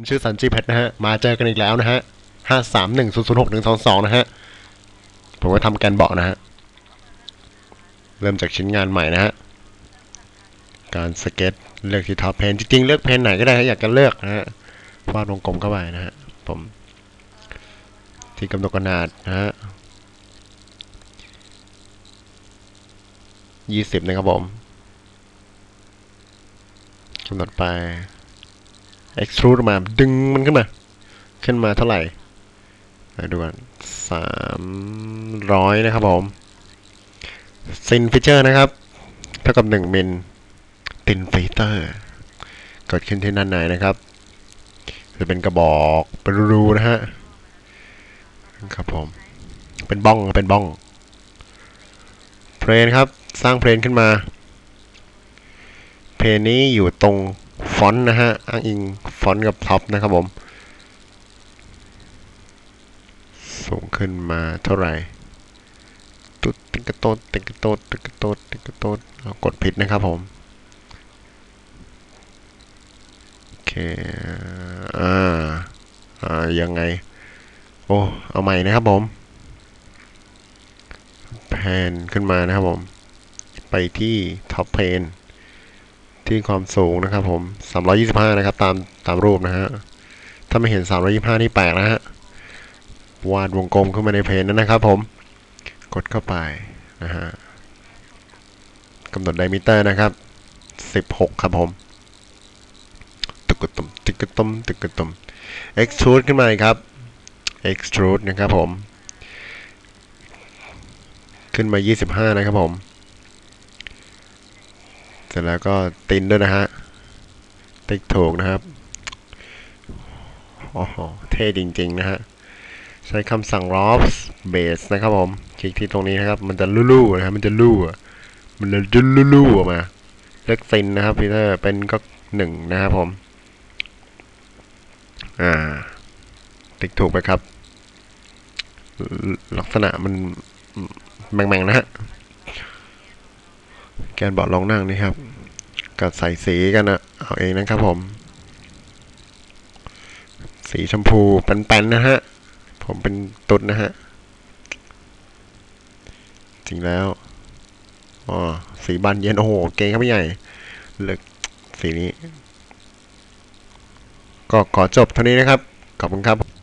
ผมชื่อสันจีเพชรนะฮะ มาเจอกันอีกแล้วนะฮะห้าสามหนึ่งศูนย์ศูนย์หกหนึ่งสองสองนะฮะ ผมก็ทำแกนเบาะนะฮะ เริ่มจากชิ้นงานใหม่นะฮะ การสเก็ตเลือกที่ท็อปเพนจริงๆ เลือกเพนไหนก็ได้ถ้าอยากจะเลือกนะฮะ วาดวงกลมเข้าไปนะฮะ ผม ที่กำหนดขนาดนะฮะยี่สิบนะครับผมกำหนดไป extrude ออกมาดึงมันขึ้นมา ขึ้นมาเท่าไหร่มาดูกันสามร้อยนะครับผมซินฟิเจอร์นะครับ เท่ากับหนึ่งมิลตินฟิเตอร์เกิดขึ้นที่ด้านในนะครับ จะเป็นกระบอกเป็นรูนะฮะครับผม เป็นบ้องเป็นบ้องเพลนครับ สร้างเพลนขึ้นมา เพลนนี้อยู่ตรง ฟอนต์นะฮะ อ้างอิงฟอนต์กับท็อปนะครับผม สูงขึ้นมาเท่าไหร่ตุ๊ดติ๊กระโตดติ๊กระโตดติ๊กระโตดติ๊กระโตดกดผิดนะครับผม โอเค อ่า อ่า ยังไง โอ้ เอาใหม่นะครับผม แพนขึ้นมานะครับผม ไปที่ท็อปเพน ที่ความสูงนะครับผม 325 นะครับ ตามตามรูปนะฮะ ถ้าไม่เห็น 325 นี่แปลกนะฮะ วาดวงกลมขึ้นมาในเพนนั้นนะครับผม กดเข้าไปนะฮะกำหนดไดมิเตอร์นะครับ 16 ครับผม ตึกกระตุมตึกกระตุมตึกกระตุม extrude ขึ้นมาครับ extrude นะครับผม ขึ้นมา 25 นะครับผม ร็จแล้วก็ตินด้วยนะฮะ ติ๊กถูกนะครับโอ้โหเท่จริง ๆ นะฮะ ใช้คำสั่ง robs base นะครับผม คลิกที่ตรงนี้นะครับ มันจะลู่ๆนะครับ มันจะลู่อะมันจะลู่ๆออกมาเลือกซินนะครับพีเตอร์เป็นก็หนึ่งนะครับผม อ่า ติ๊กถูกไปครับ ลักษณะมันแม่งๆนะฮะ แกนเบาะรองนั่งนี่ครับกับใส่สีกันนะเอาเองนะครับผม สีชมพูแป้นๆนะฮะ ผมเป็นตุดนะฮะ จริงแล้วอ๋อสีบานเย็น โอ้โห เก่งครับพี่ใหญ่เลือกสีนี้ ก็ขอจบเท่านี้นะครับ ขอบคุณครับ